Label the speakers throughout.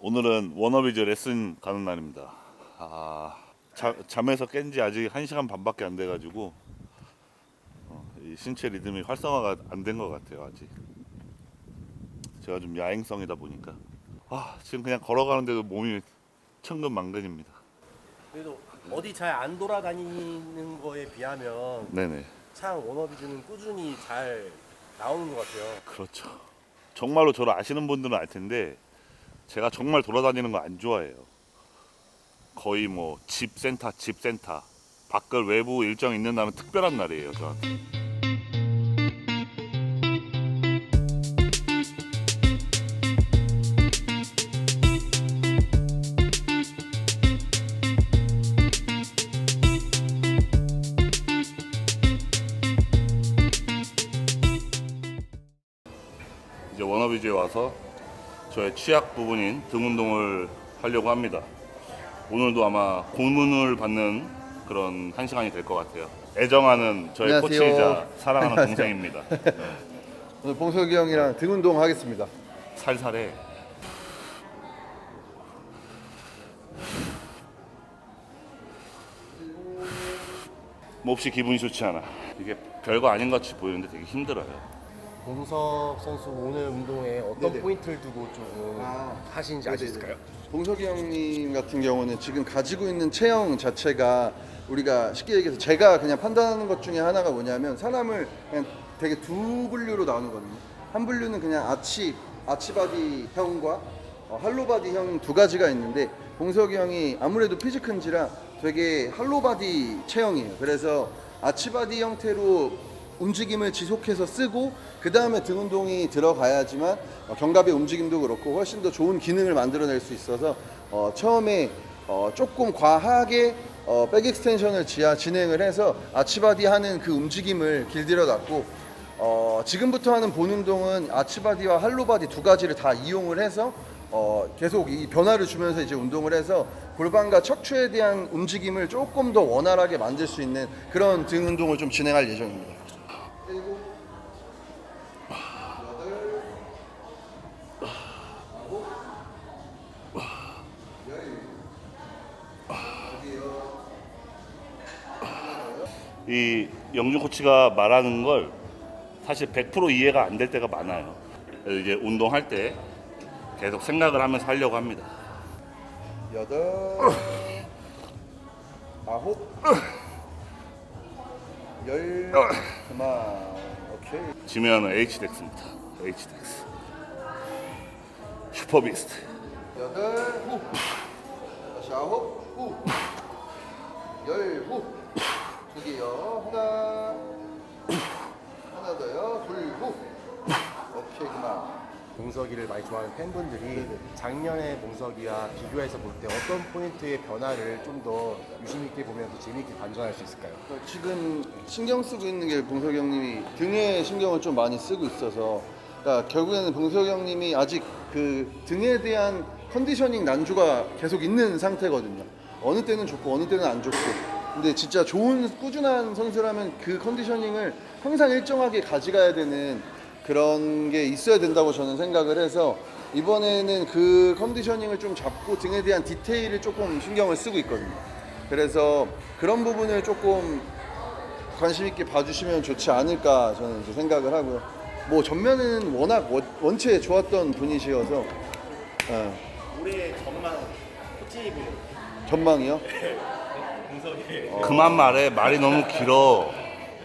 Speaker 1: 오늘은 워너비즈 레슨 가는 날입니다. 아, 자, 잠에서 깬 지 아직 1시간 반밖에 안 돼가지고 어, 이 신체 리듬이 활성화가 안 된 것 같아요 아직. 제가 좀 야행성이다 보니까 아, 지금 그냥 걸어가는데도 몸이 천근만근입니다.
Speaker 2: 그래도 어디 잘 안 돌아다니는 거에 비하면
Speaker 1: 네네.
Speaker 2: 참 워너비즈는 꾸준히 잘 나오는 것 같아요.
Speaker 1: 그렇죠. 정말로 저를 아시는 분들은 알 텐데 제가 정말 돌아다니는 거 안 좋아해요. 거의 뭐 집 센터, 집 센터. 밖을 외부 일정 있는 날은 특별한 날이에요, 저한테. 이제 워너비즈에 와서 저의 취약 부분인 등 운동을 하려고 합니다. 오늘도 아마 고문을 받는 그런 한 시간이 될 것 같아요. 애정하는 저의
Speaker 3: 안녕하세요.
Speaker 1: 코치이자 사랑하는
Speaker 3: 안녕하세요.
Speaker 1: 동생입니다.
Speaker 3: 오늘 봉석이 형이랑 등 운동 하겠습니다.
Speaker 1: 살살해. 몹시 기분이 좋지 않아. 이게 별거 아닌 것 같이 보이는데 되게 힘들어요.
Speaker 2: 봉석 선수 오늘 운동에 어떤
Speaker 3: 네네.
Speaker 2: 포인트를 두고 조금
Speaker 3: 아,
Speaker 2: 하시는지 알수 있을까요?
Speaker 3: 봉석이 형님 같은 경우는 지금 가지고 있는 체형 자체가 우리가 쉽게 얘기해서 제가 그냥 판단하는 것 중에 하나가 뭐냐면 사람을 그냥 되게 두 분류로 나누거든요. 한 분류는 그냥 아치 아치바디 형과 어, 할로바디 형 두 가지가 있는데 봉석이 형이 아무래도 피지큰지라 되게 할로바디 체형이에요. 그래서 아치바디 형태로 움직임을 지속해서 쓰고 그 다음에 등 운동이 들어가야지만 어, 견갑의 움직임도 그렇고 훨씬 더 좋은 기능을 만들어낼 수 있어서 어, 처음에 어, 조금 과하게 어, 백 익스텐션을 지하 진행을 해서 아치바디 하는 그 움직임을 길들여 놨고 어, 지금부터 하는 본 운동은 아치바디와 할로바디 두 가지를 다 이용을 해서 어, 계속 이 변화를 주면서 이제 운동을 해서 골반과 척추에 대한 움직임을 조금 더 원활하게 만들 수 있는 그런 등 운동을 좀 진행할 예정입니다. 일곱, 여덟, 아홉, 열, 저기요.
Speaker 1: 이 영준 코치가 말하는 걸 사실 100% 이해가 안 될 때가 많아요. 이제 운동할 때 계속 생각을 하면서 하려고 합니다.
Speaker 3: 여덟, 아홉, 열, 그만. 오케이.
Speaker 1: 지면은 H덱스입니다. H덱스. 슈퍼비스트.
Speaker 3: 여덟, 후. 다시 아홉, 후. 열, 후. 두 개요. 하나, 하나 더요. 둘, 후. 오케이, 그만.
Speaker 2: 봉석이를 많이 좋아하는 팬분들이
Speaker 3: 네네.
Speaker 2: 작년의 봉석이와 비교해서 볼 때 어떤 포인트의 변화를 좀 더 유심 있게 보면서 재미있게 반전할 수 있을까요?
Speaker 3: 지금 신경 쓰고 있는 게 봉석이 형님이 등에 신경을 좀 많이 쓰고 있어서 그러니까 결국에는 봉석이 형님이 아직 그 등에 대한 컨디셔닝 난조가 계속 있는 상태거든요. 어느 때는 좋고 어느 때는 안 좋고. 근데 진짜 좋은 꾸준한 선수라면 그 컨디셔닝을 항상 일정하게 가져가야 되는 그런 게 있어야 된다고 저는 생각을 해서 이번에는 그 컨디셔닝을 좀 잡고 등에 대한 디테일을 조금 신경을 쓰고 있거든요. 그래서 그런 부분을 조금 관심 있게 봐주시면 좋지 않을까 저는 이제 생각을 하고요. 뭐 전면은 워낙 원- 원체 좋았던 분이시어서 예,
Speaker 2: 올해 전망 코치님은
Speaker 3: 전망이요.
Speaker 1: 그만 말해. 말이 너무 길어.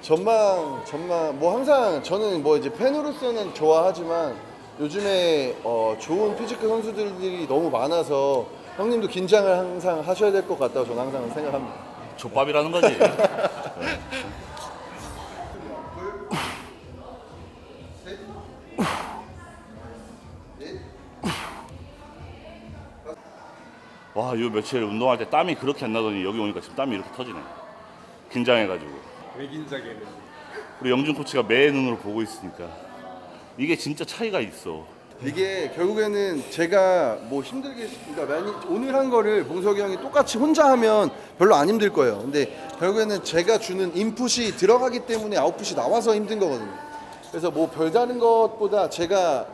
Speaker 3: 전망 전망 뭐 항상 저는 뭐 이제 팬으로서는 좋아하지만 요즘에 어, 좋은 피지컬 선수들이 너무 많아서 형님도 긴장을 항상 하셔야 될 것 같다고 저는 항상 생각합니다.
Speaker 1: 족밥이라는 거지. 와, 요 며칠 운동할 때 땀이 그렇게 안 나더니 여기 오니까 지금 땀이 이렇게 터지네. 긴장해가지고.
Speaker 4: 왜 긴장했는지
Speaker 1: 우리 영준 코치가 매 눈으로 보고 있으니까 이게 진짜 차이가 있어.
Speaker 3: 이게 결국에는 제가 뭐 힘들게 그러니까 많이 오늘 한 거를 봉석이 형이 똑같이 혼자 하면 별로 안 힘들 거예요. 근데 결국에는 제가 주는 인풋이 들어가기 때문에 아웃풋이 나와서 힘든 거거든요. 그래서 뭐 별다른 것보다 제가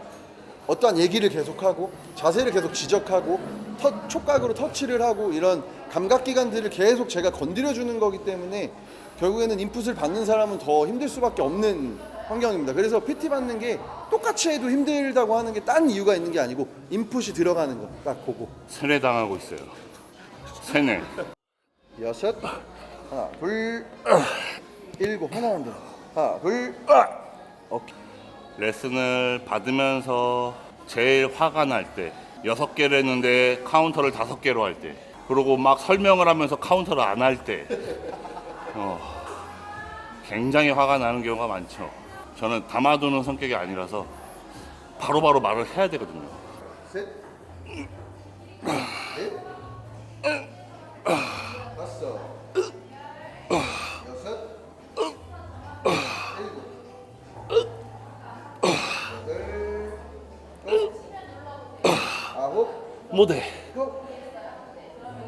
Speaker 3: 어떠한 얘기를 계속하고 자세를 계속 지적하고 터, 촉각으로 터치를 하고 이런 감각 기관들을 계속 제가 건드려 주는 거기 때문에 결국에는 인풋을 받는 사람은 더 힘들 수밖에 없는 환경입니다. 그래서 PT 받는 게 똑같이 해도 힘들다고 하는 게 딴 이유가 있는 게 아니고 인풋이 들어가는 거. 딱 보고.
Speaker 1: 세뇌 당하고 있어요. 세뇌.
Speaker 3: 여섯. 하나 둘. 일곱. 하나만 더 하나 둘. 오케이
Speaker 1: 레슨을 받으면서 제일 화가 날 때 여섯 개를 했는데 카운터를 다섯 개로 할 때 그리고 막 설명을 하면서 카운터를 안 할 때 어, 굉장히 화가 나는 경우가 많죠. 저는 담아두는 성격이 아니라서 바로바로 말을 해야 되거든요.
Speaker 3: 셋, 넷, 다섯, 여섯, 일곱, 여덟,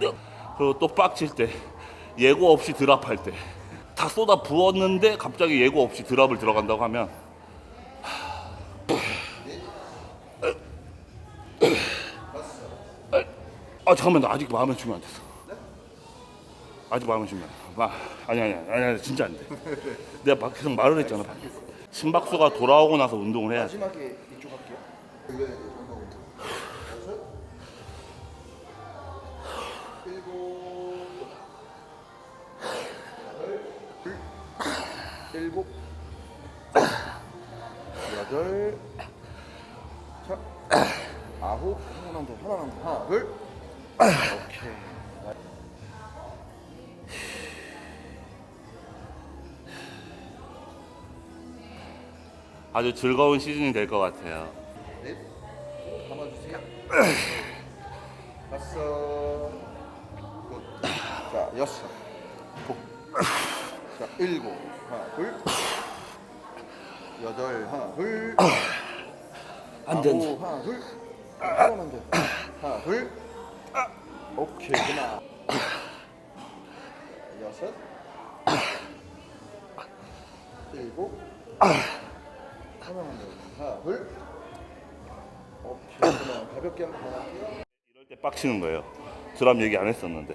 Speaker 3: 열.
Speaker 1: 그리고 또 빡칠 때 예고 없이 드랍할 때. 다 쏟아 부었는데 갑자기 예고 없이 드랍을 들어간다고 하면 아 잠깐만 나 아직 마음의 준비 안 됐어. 아직 마음의 준비 안 됐어. 마, 아니 아니 아니 아니 진짜 안돼. 내가 막 계속 말을 했잖아 심박수가 돌아오고 나서 운동을 해야지.
Speaker 3: 마지막에 이쪽 할게요. 일곱, 여덟, 자, 아홉, 하나만 더, 하나만 더, 하나, 둘, 오케이.
Speaker 1: 아주 즐거운 시즌이 될 것 같아요.
Speaker 3: 넷, 감아주세요. 다섯, 굿. 자 여섯, 곱. 자 일곱, 하나, 둘, 여덟, 하나, 둘,
Speaker 1: 안 된다.
Speaker 3: 아홉, 하나, 둘, 하나만 더, 하나, 둘, 오케이, 그만. 여섯, 일곱, 하나만 더, 하나, 둘. 오케이, 그만. 가볍게 한번 더 할게요.
Speaker 1: 이럴 때 빡치는 거예요 드랍 얘기 안 했었는데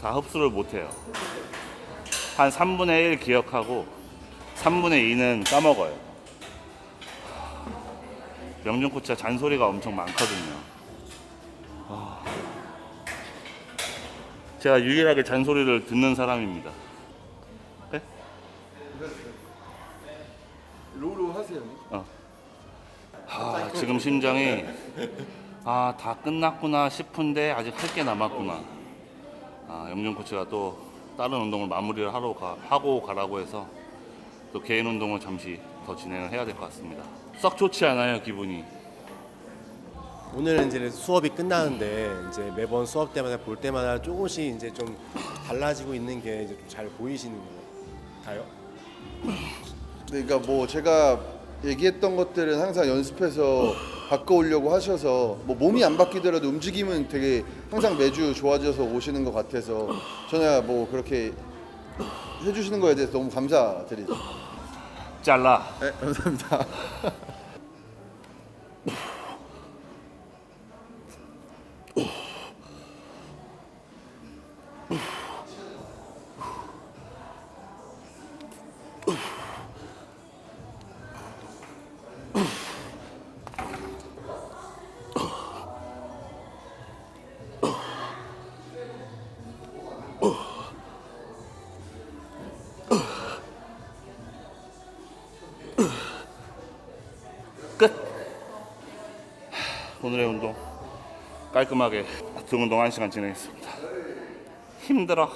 Speaker 1: 다 흡수를 못 해요. 한 3분의 1 기억하고 3분의 2는 까먹어요. 명준 코치가 잔소리가 엄청 많거든요. 아. 제가 유일하게 잔소리를 듣는 사람입니다. 네?
Speaker 3: 로로 하세요.
Speaker 1: 아, 지금 심장이 아, 다 끝났구나 싶은데 아직 할 게 남았구나. 아, 영준 코치가 또 다른 운동을 마무리를 하러 가, 하고 가라고 해서 또 개인 운동을 잠시 더 진행을 해야 될 것 같습니다. 썩 좋지 않아요, 기분이.
Speaker 2: 오늘은 이제 수업이 끝나는데 이제 매번 수업 때마다 볼 때마다 조금씩 이제 좀 달라지고 있는 게 이제 좀 잘 보이시는 건가요?
Speaker 3: 그러니까 뭐 제가 얘기했던 것들은 항상 연습해서 바꿔오려고 하셔서 뭐 몸이 안 바뀌더라도 움직임은 되게 항상 매주 좋아져서 오시는 것 같아서 저는 뭐 그렇게 해주시는 거에 대해서 너무 감사드리죠.
Speaker 1: 잘라.
Speaker 3: 네, 감사합니다.
Speaker 1: 끝! 오늘의 운동 깔끔하게 등 운동 1시간 진행했습니다. 힘들어.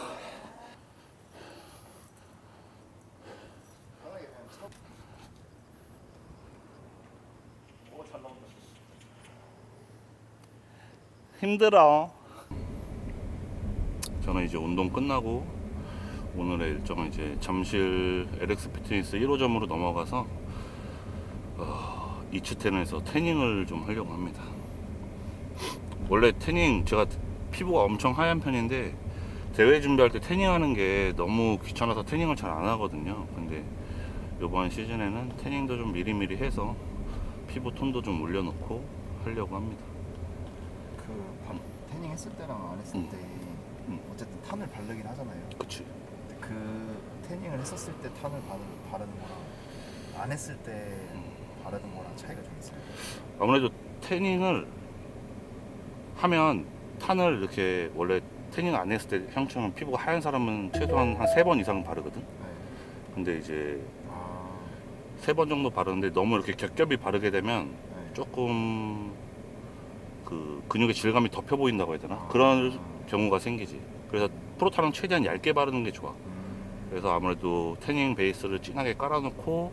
Speaker 1: 힘들어. 저는 이제 운동 끝나고 오늘의 일정은 이제 잠실 LX 피트니스 1호점으로 넘어가서 어, 이츠텐에서 태닝을 좀 하려고 합니다. 원래 태닝 제가 피부가 엄청 하얀 편인데 대회 준비할 때 태닝하는 게 너무 귀찮아서 태닝을 잘 안 하거든요. 근데 이번 시즌에는 태닝도 좀 미리미리 해서 피부 톤도 좀 올려놓고 하려고 합니다.
Speaker 4: 그 바- 태닝 했을 때랑 안 했을
Speaker 1: 음.
Speaker 4: 때
Speaker 1: 음.
Speaker 4: 어쨌든 탄을 바르긴 하잖아요.
Speaker 1: 그치?
Speaker 4: 그 태닝을 했었을 때 탄을 바르, 바르는 거랑 안 했을 때
Speaker 1: 음.
Speaker 4: 바르는 거랑 차이가 좀 있어요.
Speaker 1: 아무래도 태닝을 하면 탄을 이렇게 원래 태닝 안 했을 때 형처럼 피부가 하얀 사람은 최소한 한 세 번 이상 바르거든.
Speaker 4: 네.
Speaker 1: 근데 이제
Speaker 4: 아,
Speaker 1: 세 번 정도 바르는데 너무 이렇게 겹겹이 바르게 되면
Speaker 4: 네.
Speaker 1: 조금 그 근육의 질감이 덮여 보인다고 해야 되나? 그런 경우가 생기지. 그래서 프로타는 최대한 얇게 바르는 게 좋아.
Speaker 4: 음,
Speaker 1: 그래서 아무래도 태닝 베이스를 진하게 깔아놓고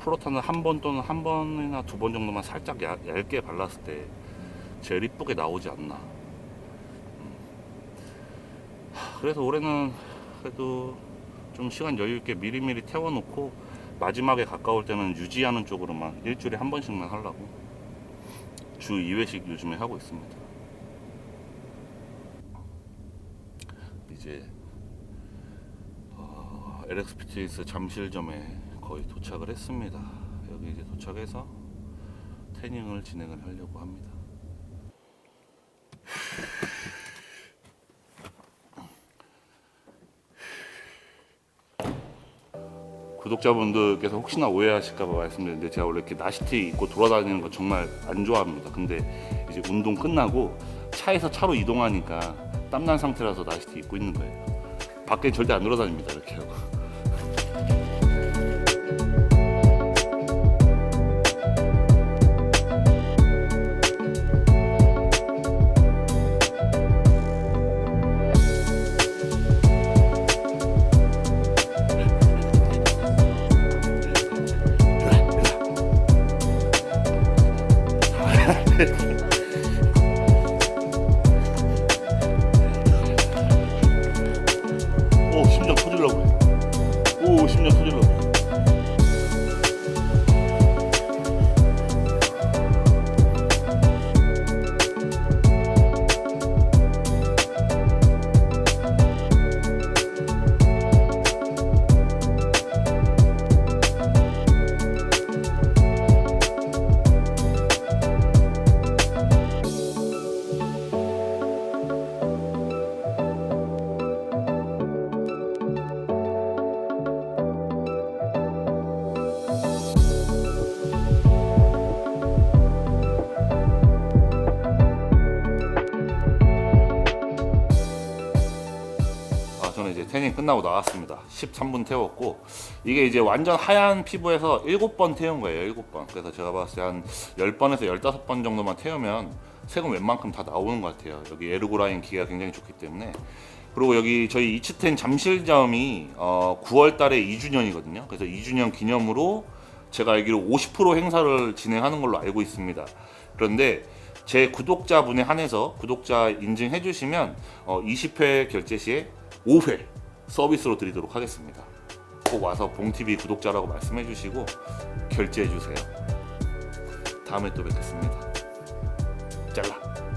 Speaker 1: 프로타는 한번 또는 한 번이나 두 번 정도만 살짝 얇, 게 발랐을 때 제일 이쁘게 나오지 않나. 음. 하, 그래서 올해는 그래도 좀 시간 여유 있게 미리미리 태워놓고 마지막에 가까울 때는 유지하는 쪽으로만 일주일에 한 번씩만 하려고 주 2회씩 요즘에 하고 있습니다. 이제 어, LX 피트니스 잠실점에 거의 도착을 했습니다. 여기 이제 도착해서 태닝을 진행을 하려고 합니다. 구독자분들께서 혹시나 오해하실까봐 말씀드리는데 제가 원래 이렇게 나시티 입고 돌아다니는 거 정말 안 좋아합니다. 근데 이제 운동 끝나고 차에서 차로 이동하니까 땀난 상태라서 나시티 입고 있는 거예요. 밖에 절대 안 돌아다닙니다. 이렇게 하고. 태닝 끝나고 나왔습니다. 13분 태웠고 이게 이제 완전 하얀 피부에서 7번 태운 거예요. 7번. 그래서 제가 봤을 때 한 10번에서 15번 정도만 태우면 색은 웬만큼 다 나오는 것 같아요. 여기 에르고라인 기계가 굉장히 좋기 때문에 그리고 여기 저희 이츠텐 잠실점이 어, 9월 달에 2주년이거든요. 그래서 2주년 기념으로 제가 알기로 50% 행사를 진행하는 걸로 알고 있습니다. 그런데 제 구독자분에 한해서 구독자 인증해 주시면 어, 20회 결제 시에 5회 서비스로 드리도록 하겠습니다. 꼭 와서 봉TV 구독자라고 말씀해 주시고 결제해 주세요. 다음에 또 뵙겠습니다. 잘라.